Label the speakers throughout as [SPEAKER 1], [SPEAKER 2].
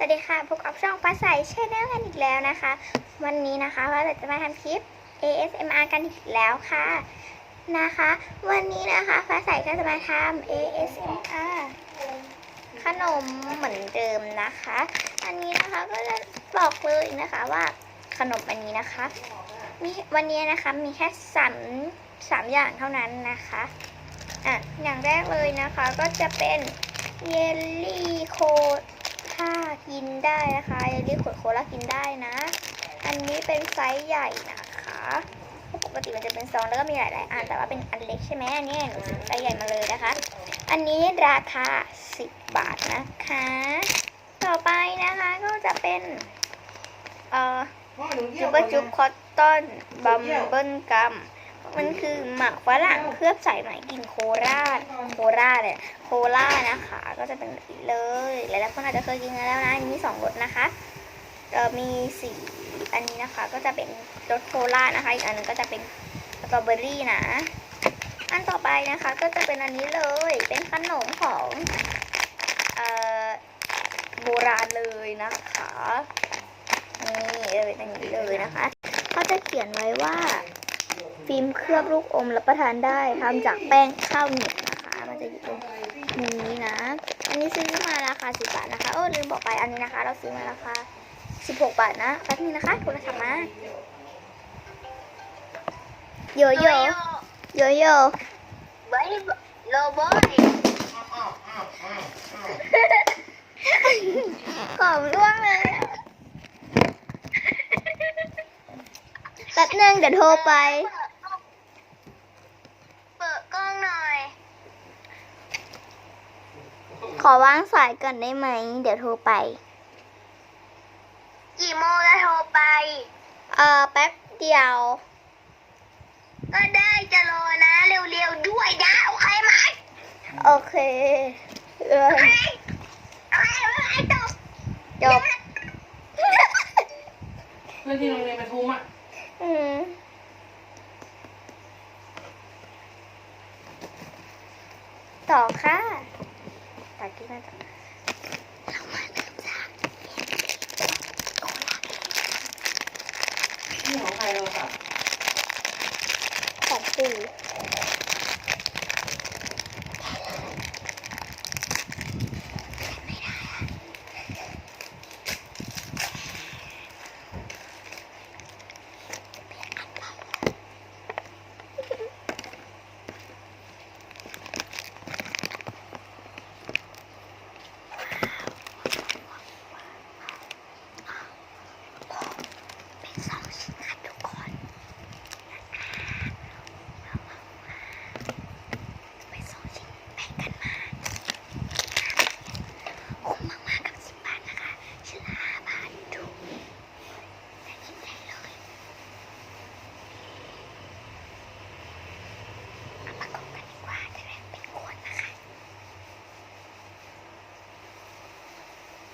[SPEAKER 1] สวัสดีค่ะพบกับช่องฟ้าใสชแนลกันอีกแล้วนะคะ วันนี้นะคะฟ้าใสจะมาทำคลิป ASMR กันอีกแล้วค่ะนะคะ วันนี้นะคะฟ้าใสก็จะมาทำ ASMR ขนมเหมือนเดิมนะคะ อันนี้นะคะก็จะบอกเลยนะคะว่าขนมอันนี้นะคะมีวันนี้นะคะมีแค่สามสามอย่างเท่านั้นนะคะอะอย่างแรกเลยนะคะก็จะเป็นเยลลี่โค ถ้ากินได้นะคะเยลลี่ขวดโคลากินได้นะ อันนี้เป็นไซส์ใหญ่นะคะเพราะปกติมันจะเป็นซองแล้วก็มีหลายๆอันแต่ว่าเป็นอันเล็กใช่ไหมอันนี้หนูซื้อไซส์ใหญ่มาเลยนะคะ อันนี้ราคา 10 บาทนะคะ ต่อไปนะคะก็จะเป็นเอ่อจุบะจุบคอตตอนบัมเบิลกัม มันคือหมักฝรั่งเคลือบใส่หน่อยกลินโคราชโคราชเนี่ยโคลานะคะ ก็จะเป็นแบบนี้เลยหลายๆคนอาจจะเคยกินกันแล้วนะอันนี้มีสองรสนะคะมีสีอันนี้นะคะ ก็จะเป็นรสโคล่านะคะอีกอันหนึงก็จะเป็นสตรอเบอรี่นะอันต่อไปนะคะก็จะเป็นอันนี้เลยเป็นขนมของเอ่อโบราณเลยนะคะนี่เป็นอย่างนี้เลยนะคะเขาจะเขียนไว้ว่า ฟิล์มเคลือบลูกอมรับประทานได้ทำจากแป้งข้าวเหนียวนะคะ มันจะอยู่ตรงมุมนี้นะ อันนี้ซื้อมาราคา10บาทนะคะเออลืมบอกไปอันนี้นะคะ เราซื้อมาราคา16บาทนะแป๊บนึงนะคะโทรศัพท์มาโยโย่โยโย่
[SPEAKER 2] บอยโลบอย
[SPEAKER 1] ของร่วงเลยอะแป๊บนึงเดี๋ยวโทรไป
[SPEAKER 2] เปิดกล้องหน่อย
[SPEAKER 1] ขอวางสายก่อนได้ไหม เดี๋ยวโทรไป
[SPEAKER 2] กี่โมงจะโทรไป
[SPEAKER 1] เออแป๊บเดียว
[SPEAKER 2] ก็ได้จะรอนะ เร็วๆด้วยนะ โอเคไหม
[SPEAKER 1] โอเคเออ
[SPEAKER 2] โอเคโอเคโอเคจบ
[SPEAKER 1] จบ
[SPEAKER 3] เพื่อนที่โรงเรียนปทุมอะ
[SPEAKER 1] อืมต่อค่ะตัดที่หน้าต่อ
[SPEAKER 3] นี่ของใครเราสับ
[SPEAKER 1] ของปู่เป็นสองชิ้นค่ะทุกคน ไปสองชิ้นแบ่งกันมาคุ้มมากๆกับสิบบาทนะคะชิ้นละห้าบาทถูกแต่กินได้เลยเอาประกอบกันดีกว่าจะได้เป็นขวดนะคะ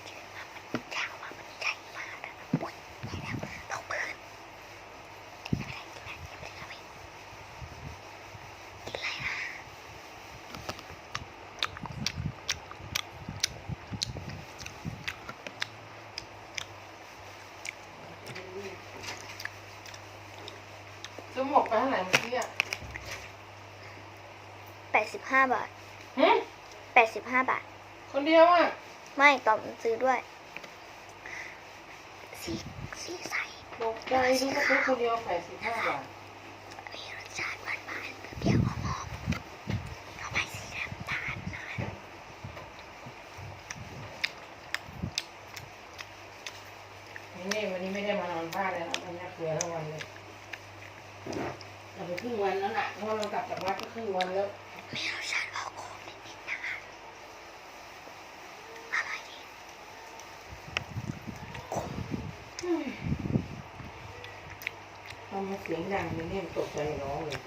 [SPEAKER 1] เชื่อว่ามันยาวว่ามันใหญ่มากนะปุ๊ยได้แล้วตกพื้นไม่เป็นไรกินได้ไม่เป็นไรกินอะไรนะ
[SPEAKER 3] ซื้อหมวก ไปเท่าไหร่เมื่อกี้อะ
[SPEAKER 1] แปดสิบห้าบาท
[SPEAKER 3] หึ
[SPEAKER 1] แปดสิบห้าบาท
[SPEAKER 3] คนเดียวอะ
[SPEAKER 1] ไม่ต่อมซื้อด้วย สีสีใส
[SPEAKER 3] ตกใจทุกคนคนเดียวแปดสิบห้าบาท
[SPEAKER 1] มีรสชาติหวานหวานๆเปรี้ยวๆหอมๆเข้าไปสีน้ำตาลหน่อย
[SPEAKER 3] นี่วันนี้ไม่ได้มานอนบ้านเลยนะมันน่าเกลือทั้งวันเลย เราไปครึ่งวันแล้วน่ะเพราะเรากลับจากวัดก็ครึ่งวันแล้ว
[SPEAKER 1] มีรสชาติออกโคมนิดๆนะคะอร่อยดี
[SPEAKER 3] ทำให้เสียงดังเลยเนี่ยตกใจร้องเลย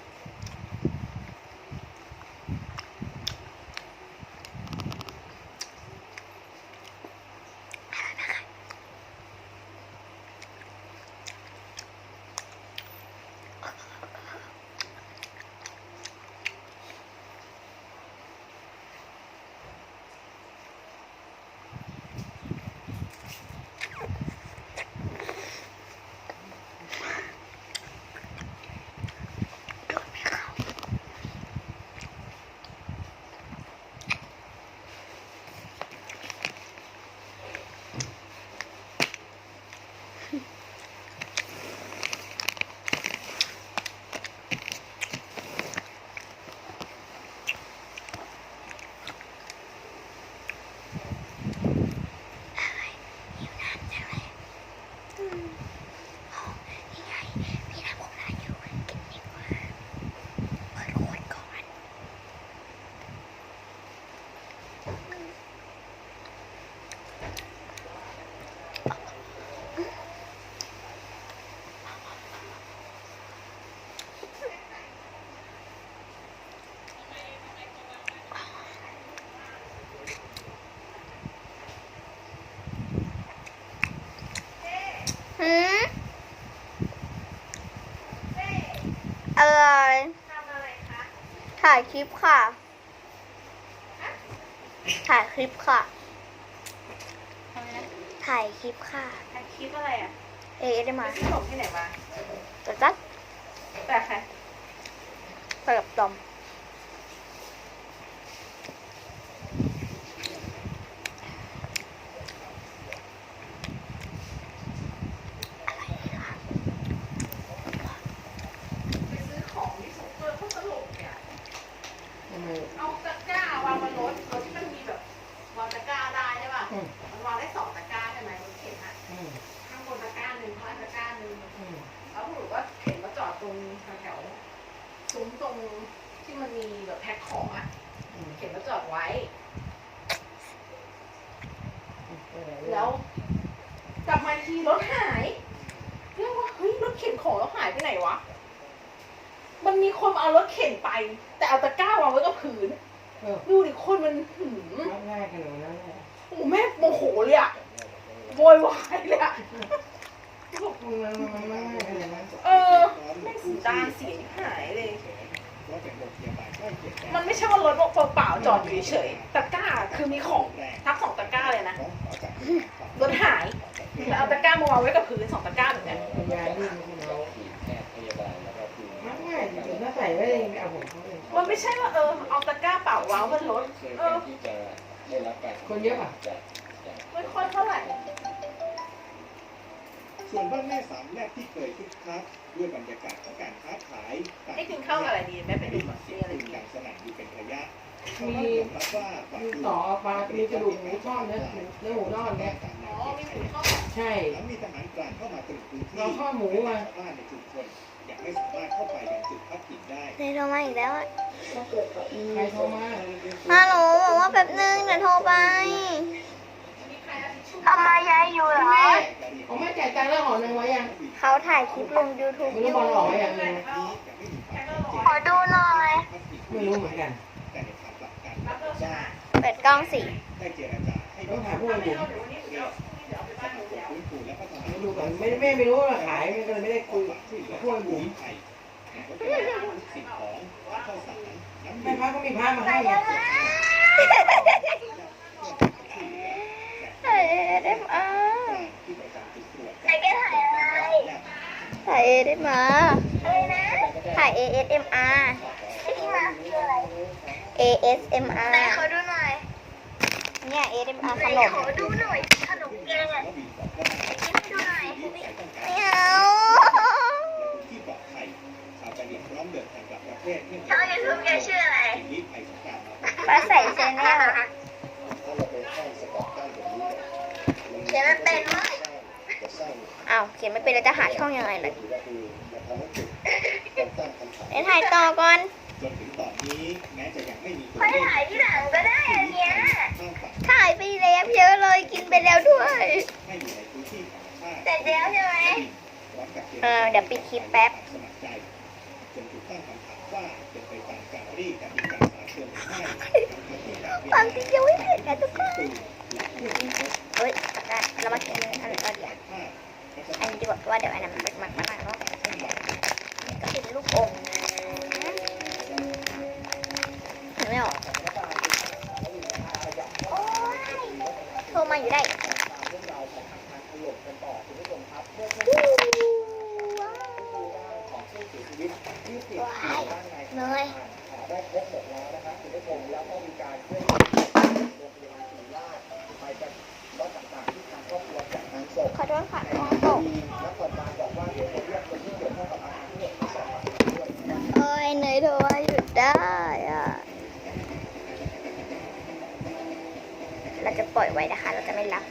[SPEAKER 3] า
[SPEAKER 1] ยคลิปค่ะ ถ่ายคลิปค่ะ
[SPEAKER 2] ทำไมนะ
[SPEAKER 1] ถ่ายคลิปค่ะ
[SPEAKER 2] ถ่ายคลิปอะไรอะ
[SPEAKER 1] เอได้มา
[SPEAKER 2] ซื้อของที่ไหนมา
[SPEAKER 1] จัดจัด
[SPEAKER 2] แต่ใคร
[SPEAKER 1] ไปกับตอม
[SPEAKER 2] ไปซื้อของที่ซุปเปอร์เขาตลกเนี่ย
[SPEAKER 3] ทำไม
[SPEAKER 2] เอาตะกร้าวางบนรถรถที่มันมีแบบวางตะกร้าได้ใช่ป่ะ
[SPEAKER 3] อืม
[SPEAKER 2] มันวางได้สองตะกร้าใช่ไหมรถเข็นอะ
[SPEAKER 3] อืม
[SPEAKER 2] ข้างบนตะกร้าหนึ่งข้างล่างตะกร้าหนึ่ง
[SPEAKER 3] อืม
[SPEAKER 2] แล้วผมก็เข็นมาจอดตรงแถวๆซุ้มตรงที่มันมีแบบแพ็คของอะเข็นมาจอดไว้ แล้วกลับมาทีรถหายเรียกว่าเฮ้ยรถเข็นของแล้วหายไปไหนวะ มันมีคนเอารถเข็นไป แต่เอาตะกร้าวางไว้กับพื้นดูดิคนมันหืม
[SPEAKER 3] ง่ายขนาดนั้นเลย
[SPEAKER 2] โอ้แม่โมโหเลยอะโวยวายเลยอะ
[SPEAKER 3] มันมันมันมันง่ายขนาดนั้น
[SPEAKER 2] เออแม่งสีตาเสียหายเลย มันไม่ใช่ว่ารถเปล่าๆจอดอยู่เฉยๆตะกร้าคือมีของทักสองตะกร้าเลยนะรถหายแล้วเอาตะกร้ามาวางไว้กับพื้นสองตะกร้าแบบนั้น
[SPEAKER 3] พยาดิ้นคุณเอามักง่ายจริงๆถ้าใส่ไว้เลยเอาผมเขาเลย
[SPEAKER 2] มันไม่ใช่ว่าเออเอาตะกร้าเปล่าวางบนรถเออ
[SPEAKER 3] คนเยอะป่ะ
[SPEAKER 2] ไม่ค่อยเท่าไหร่
[SPEAKER 4] ส่วนบ้านแม่สามแรกที่เคยคึกคักด้วยบรรยากาศของการค้าขายต่าง
[SPEAKER 2] ให้กินข้าวกับอะไรดีแม่ไปดู
[SPEAKER 4] มี
[SPEAKER 2] ก่อน
[SPEAKER 4] เสี
[SPEAKER 2] มี
[SPEAKER 4] ยง
[SPEAKER 2] อะไร
[SPEAKER 4] ปืน
[SPEAKER 2] ดี
[SPEAKER 4] ดังสนั่นอยู่เป็นระยะชาวบ้านยอมรับว่าฝั่ง
[SPEAKER 3] มีต่อปลามีกระดูกหมูทอดเนื้อหมูเนื้อหมูทอดเนี่ย
[SPEAKER 2] อ๋อมีหมูทอด
[SPEAKER 3] ใช่
[SPEAKER 4] หลังมีทหารกลางเข้ามาตรึกพื้นที่
[SPEAKER 3] เราทอดหมูมา
[SPEAKER 4] ชาวบ้านในชุมชนยังไม่สามารถเข้าไปยังจุดพักผิงได้
[SPEAKER 1] ในโทรมาอีกแล้วอะ
[SPEAKER 3] ใครโทรมา
[SPEAKER 1] ฮัลโหลบอกว่าแป๊บนึงเดี๋ยวโทรไป
[SPEAKER 2] ทำไมยายอยู่เหรอ
[SPEAKER 3] เขาไม่จ่ายตังค์แล้วห่อหนึ่งไว้ยัง
[SPEAKER 1] เขาถ่ายคลิปลง YouTube
[SPEAKER 3] ไม่
[SPEAKER 1] อ
[SPEAKER 3] รู้
[SPEAKER 1] ยู่
[SPEAKER 3] บอลห่อไว้ยัง
[SPEAKER 4] นี้ยังไม่มีความชัดเจน
[SPEAKER 2] ขอดูหน่อย
[SPEAKER 4] พักผิง
[SPEAKER 3] ไม่รู้เหมือนกัน
[SPEAKER 4] แต่ในทางกลับกันว่า
[SPEAKER 1] เปิดกล้องสิ
[SPEAKER 4] ได้เจรจาให้
[SPEAKER 3] ต้องถามพวกไอ้บุ๋ม
[SPEAKER 4] ฟื้นฟูและพัฒนา
[SPEAKER 3] ไม่รู้ก่อนไม่ไม่ไม่รู้ว่าขายไม่ก็เลยไม่ได้คุยกับพวกไอ้บุ๋ม
[SPEAKER 4] ไทยสิ่งของข้าวสารน้ำ
[SPEAKER 3] แม่
[SPEAKER 4] ดื่ม
[SPEAKER 3] พักก็มีพามาให้ไง
[SPEAKER 1] ถ่าย ASMR
[SPEAKER 4] ที่ประจำจุดตรวจ
[SPEAKER 2] ใครแกถ่ายอะไร
[SPEAKER 1] ถ่าย ASMR
[SPEAKER 2] อะไรนะ
[SPEAKER 1] ถ่ายเอ
[SPEAKER 2] เอสเอ็มาคืออสเอ็
[SPEAKER 1] ม
[SPEAKER 2] อาร์ขอดูหน่อย
[SPEAKER 1] เนี่ย ASMR ข
[SPEAKER 2] ไหน
[SPEAKER 1] นม
[SPEAKER 2] ขอดูหน่อยขนมแกง
[SPEAKER 1] ช่องยังไงล่ะเดี๋ยวถ่ายต่อก่อน
[SPEAKER 4] จนถึงตอนนี้แม้จะยังไม่มีตัว
[SPEAKER 2] ค่อย
[SPEAKER 4] เลข
[SPEAKER 2] ถ่ายที่หลังก็ได้อันเนี้ย
[SPEAKER 4] ข้ามฝั่ง
[SPEAKER 1] ถ่ายไปแล้วเยอะเลยกินไปแล้วด้วย
[SPEAKER 4] ให้อยู่ในพื้นที่ธรรมชาติ
[SPEAKER 2] เสร็จแล้วใช่ไหม
[SPEAKER 4] พร้อมกับ
[SPEAKER 1] เออเดี๋ยวปิดคลิปแป๊บ
[SPEAKER 4] สมัครใจจนถูกตั้งคำถามว่าเป็นไปตามการรีกับมีการสา เกินหรือไม่
[SPEAKER 1] ความจริงยังไม่เสร็จนะทุกคนเฮ้ยได้เรามาเขียนอันนี้ก่อนเดี๋ยวอันนี้ดีกว่าเพราะว่าเดี๋ยวอันนั้นมันเป็นมันมันเนาะก็เป็นลูกอมนะเห็นไม่ออกโอ๊ยโทรมาอยู่ได้ว้าวเนยขอโทษค่ะน้องตกเอ้ยเนยโทรมาหยุดได้อะ เราจะ ปล่อยไว้นะคะ เราจะไม่รับ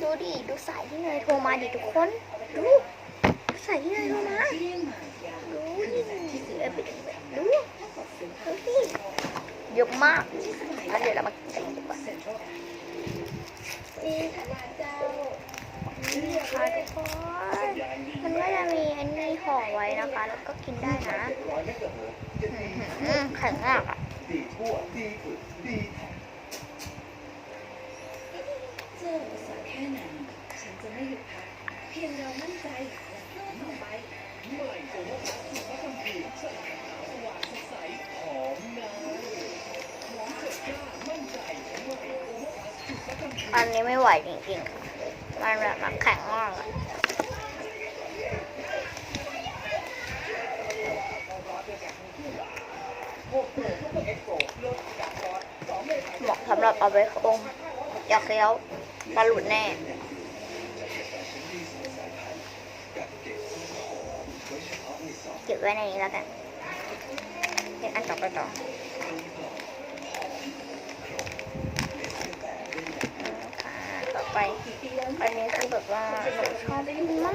[SPEAKER 1] ดูดิดูสายที่เนยโทรมาดิทุกคน ดูดูสายที่เนยโทรมาดูดูดูดิเยอะมากงั้นเดี๋ยวเรามากินกันดีกว่านี่ค่ะทุกคนมันก็จะมีอันนี้ห่อไว้นะคะ แล้วก็กินได้นะอืมแข็งมากอะ
[SPEAKER 4] ดีทั่วดีฝึกดีแท้
[SPEAKER 5] จออุปสรรคแค่ไหนฉันจะไม่หยุดพักเพียงเรามั่นใจและก้าวต่อไป
[SPEAKER 4] เมื่อไหร่จะว่าพระคุณพระคำพีสลายขาวสว่างสดใสห
[SPEAKER 1] อมน้ำ
[SPEAKER 5] หอมสดกล้ามั่
[SPEAKER 1] นใจเมื่อไห
[SPEAKER 5] ร่
[SPEAKER 6] จ
[SPEAKER 5] ะว่าพระคุณพระคำพี
[SPEAKER 1] อันนี้ไม่ไหวจริงๆ มันแบบแข็งมากอะเหมาะสำหรับเอาไว้องอยากเคี้ยว ปลาหลุดแน่เก็บไว้ในนี้แล้วกันเดี๋ยวอันต่อไปต่อค่ะต่อไปอันนี้คือแบบว่าหนูชอบกินมาก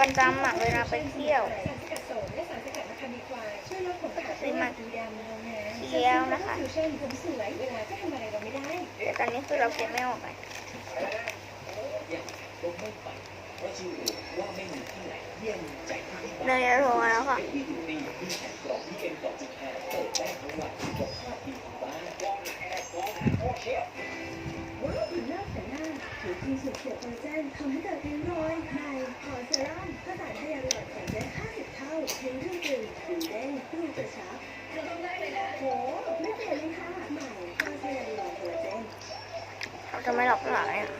[SPEAKER 1] ประจำอะเวลาไปเที่ยวซื้อมา เที่ยวนะคะแต่ตอนนี้คือเราเก็บไม่ออก
[SPEAKER 4] ไปเพราะชื่อว่าไม่มีที่ไหนเยี่ยมใจที่นี่
[SPEAKER 1] เนยจะโทรมาแล้วค่ะ
[SPEAKER 4] มีดูดีมีแผ่นกรอบมีเอ็มกรอบจุดแห้เปิดได้ทั้งวันกับภาพดีของบ้านกล้องแอร์กล้องโอเค
[SPEAKER 5] ว้าวผิวหน้าแต่หน้าผิวจริงสุดเฉียบคลลาเจนทำให้เกิดริ้วรอยใหม่พอเซรั่มผสานไฮยาลูรอนแข็งได้ 50เท่าผิวรื่นตึงผิวเด้งดูกระชับจะต้องได้เลยนะโหไม่เปลี่ยนเลยค่ะใหม่พอไฮยาลูรอนคอลลาเจน
[SPEAKER 1] เขาจะไม่หลอกหลายอะ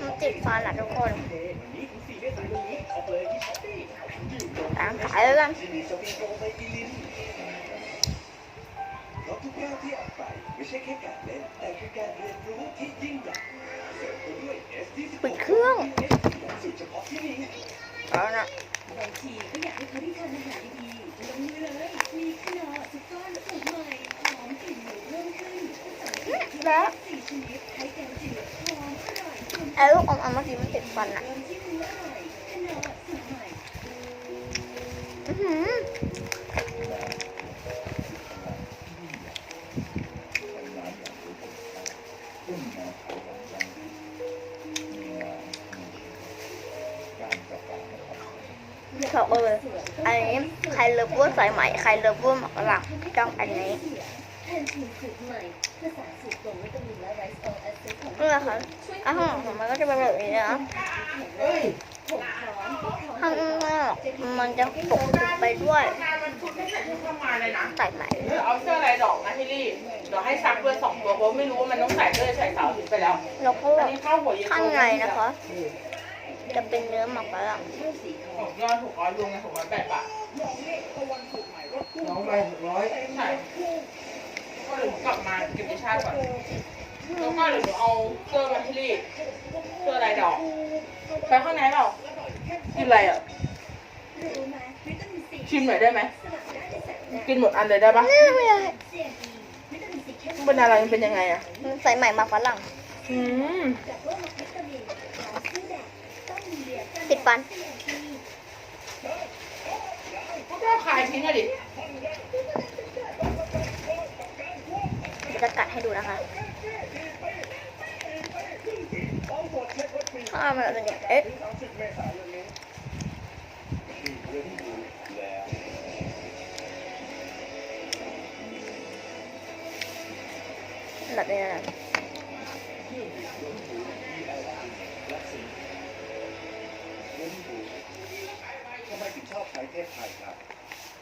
[SPEAKER 1] มันติดฟันอะทุกคน
[SPEAKER 4] นี้ถึง4เมษายนนี้ออกเลยที่ช้อปปี้ยืม
[SPEAKER 1] ตามขายแล้วกัน
[SPEAKER 4] เพราะทุกก้าวที่ออกไปไม่ใช่แค่การเล่น แต่คือการเรียนรู้ที่ยิ่งใหญ่เสริมไปด้วย S20
[SPEAKER 1] ปิดเครื่อง
[SPEAKER 4] สูตรเฉพาะที่นี่
[SPEAKER 1] เอานะ
[SPEAKER 5] บางทีก็อยากให้เขาได้ทานอาหารดีๆลงมือเลย มีขนอซุปก้อนสูตรใหม่หอมกลิ่นหมูเพิ่มขึ้นผสมกับที่
[SPEAKER 1] แล้ว
[SPEAKER 5] สี่ชนิดใช้แกงจืดหอมอร่อยกลม
[SPEAKER 1] ไอ้ลูกอมอันเมื่อกี้มันติดฟันอะ
[SPEAKER 5] เริ่มที่มื้ออร่อยขนอสูตรใหม่
[SPEAKER 1] อื้อหือ เขาเอออันนี้ใครเลิฟเวอร์สายไหมใครเลิฟเวอร์หมากฝรั่งต้องอันนี้
[SPEAKER 5] แทนทีสูตรใหม่เพื่อสารสูตรตรงวิตามินและไรซ์โตแอซิดของ
[SPEAKER 1] นี่แหละค่ะอาหารของมันก็จะเป็นแบบนี้นะ
[SPEAKER 3] เฮ้ย
[SPEAKER 5] ผมพร้อมพร้อม
[SPEAKER 1] ข้างนอกมันจะปกคลุมไปด้วย
[SPEAKER 2] งานมันชุดไม่ใส่ชุดทำงานเลยนะ
[SPEAKER 1] สายไหม
[SPEAKER 2] เดี๋ยวเอาเสื้อลายดอกนะพี่ลี่เดี๋ยวให้ซักด้วยสองตัวเพราะไม่รู้ว่ามันต้องใส่ด้วยใส่เสาร์อาทิตย์ไปแล้ว
[SPEAKER 1] แล้วก็
[SPEAKER 2] อันนี้ข้าวหัวเย็น
[SPEAKER 1] ข้างในนะคะ จะเป็นเนื้อหมักฝรั่ง
[SPEAKER 2] ห กยอดหกร้อยรวมกันหกร้อยแปดบาท
[SPEAKER 3] น้องใบหกร้อย
[SPEAKER 2] ใช่ก็เดี๋ยวหนูกลับมาเก็บไปชาติก่อนแล้วก็เดี๋ยวหนูเอาเสื้อมาให้ลี่เสื้อลายดอกไปข้างในเปล่ากินอะไรอะ
[SPEAKER 5] รู้ไหมวิตามินซี
[SPEAKER 2] ชิมหน่อยได้ไหม
[SPEAKER 5] สลับได้ในแสงแดด
[SPEAKER 2] กินหมดอันเลยได้ปะ
[SPEAKER 1] นี่ไม่ได้
[SPEAKER 5] เซียนอีวิตามินซีเข้ม
[SPEAKER 2] มันเป็นอะไรมันเป็นยังไงอะ
[SPEAKER 1] มันสายไหมหมักฝรั่ง
[SPEAKER 2] อืม
[SPEAKER 5] จากโลกวิตามินหาซื้อแดดต้องมีเหรียญกัน
[SPEAKER 1] ติดฟัน
[SPEAKER 5] เซียนอี
[SPEAKER 2] ก็คายทิ้งอะดิ
[SPEAKER 1] เดี๋ยวจะกัดให้ดูนะคะข้ามันเป็นอย่างเอ๊ะ
[SPEAKER 4] 30เมษายนนี้มีเรื่องที่ดูแล้ว
[SPEAKER 1] แบบนี้นะ
[SPEAKER 4] ทำไมถึงชอบใช้เทพไทยครับ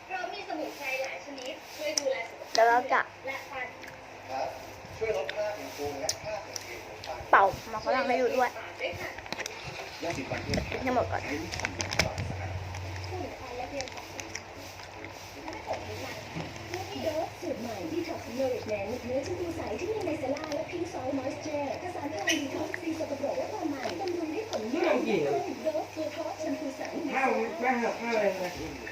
[SPEAKER 5] เพราะมีสมุนไพรหลายชนิด ช่วยดูแลสุข
[SPEAKER 1] เดี๋ยวเราจะ
[SPEAKER 5] และฟัน
[SPEAKER 4] ครับเป่าสังเกตของฟัน
[SPEAKER 1] เป่าหมักฝรั่งให้ดูด้วย
[SPEAKER 5] ด้วยค่ะ
[SPEAKER 4] ยาสีฟันเทพไท
[SPEAKER 1] กินให้หมดก่อน
[SPEAKER 4] เนความสะอาด
[SPEAKER 5] สมุนไพรและเรียนของโดสสูตรใหม่ที่ท็อปโนริชแมนเนื้อชมพูใสที่มีไมเซล่าและพิงค์ซอยมอยส์เจอร์ผสานพลังดีท็อกซีสกปรกและความใหม่บำรุงให้ผมนุ่มโดสตัวท็อปชมพูใส
[SPEAKER 3] ข้าวแม่หักข้าวอะไรนะ
[SPEAKER 4] ร่วมมือน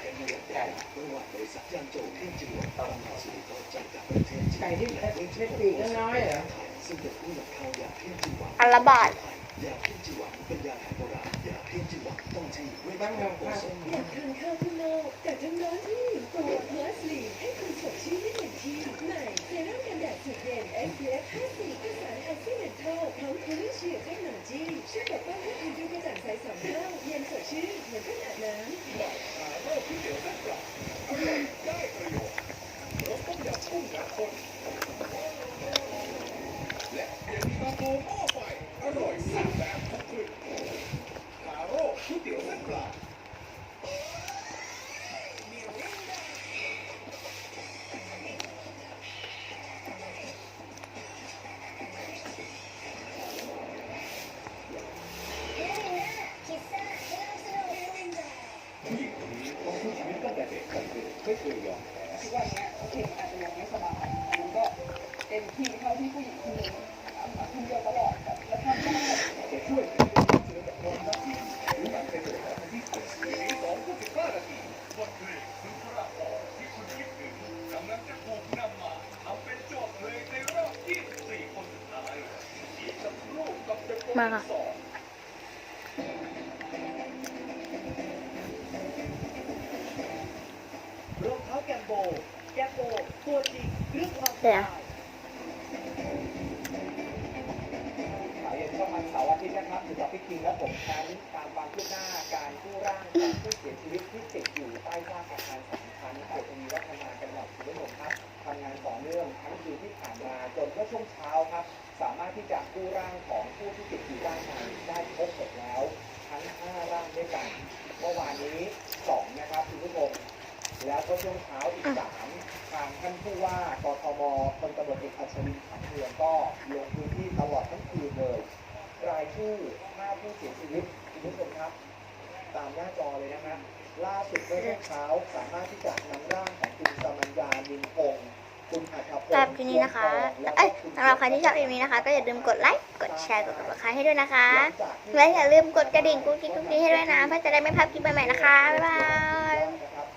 [SPEAKER 4] ในอย่างไรเพื่อว่าบริษัทยางโจเครื่องจักรตามมาสู่โตจำกัดประเทศ
[SPEAKER 3] ไก่ที่เล็กปีกน้อยเหรอ
[SPEAKER 4] ซึ่งเป็นผู้นำเข้ายาเครื่องจิวัง
[SPEAKER 1] อันละบาท
[SPEAKER 4] ยาเครื่องจิวังเป็นยาแผนโบราณยาเครื่องจิวังต้องใช้เวท
[SPEAKER 3] บ้าน
[SPEAKER 4] ม
[SPEAKER 3] เรา
[SPEAKER 4] นต์โอ
[SPEAKER 3] ข้าว
[SPEAKER 4] สถ
[SPEAKER 5] อยากทานข้าวข้างนอกแต่ทั้งร้อนที่ตัวเพลสลีให้คุณสดชื่นได้เต็มที่ใหม่เซรั่มกันแดดสุดเด่น SPF 50กับสารแอซิเมนทอลพร้อมคูลิ่งชีเทคโนโลยีช่วยปกป้องให้ผิวดูกระจ่างใสสองเท่าเย็นสดชื่นเหมือนเพิ่งอาบน้ำ
[SPEAKER 4] ย์นะครับอยู่กับพี่คิงและผมแชมป์ตามความคืบหน้าการกู้ร่างของผู้เสียชีวิตที่ติดอยู่ใต้ซากอาคารสองชั้นเขตทวีวัฒนา จังหวัดสุรินทร์ครับทำงานต่อเนื่องทั้งคืนที่ผ่านมาจนเมื่อช่วงเช้าครับ สามารถที่จะกู้ร่างของผู้ที่ติดอยู่ด้านในได้ครบหมดแล้ว ทั้ง 5 ร่างด้วยกันเมื่อวานนี้ 2 นะครับคุณผู้ชมแล้วก็ช่วงเช้าอีก3ทางท่านผู้ว่ากทมพลตำรวจเอกอัศวินขันเมืองก็ลงพื้นที่ตลอดทั้งคืนเลย รายชื่อ5ผู้เสียชีวิตคุณผู้ชมครับ ตามหน้าจอเลยนะฮะ ล่าสุดเมื่อช่วงเช้าสามารถที่จะนำร่างของคุณสมัญญานินพงศ์คุณอัธพล
[SPEAKER 1] สำหรับคลิปนี้นะคะเอ้ยสำหรับใครที่ชอบคลิปนี้นะคะ ก็อย่าลืมกดไลค์กดแชร์กดติดตามให้ด้วยนะคะ และอย่าลืมกดกระดิ่งกุ๊กกิ๊กกุ๊กกิ๊กให้ด้วยนะเพื่อจะได้ไม่พลาดคลิปใหม่ๆนะคะบ๊ายบาย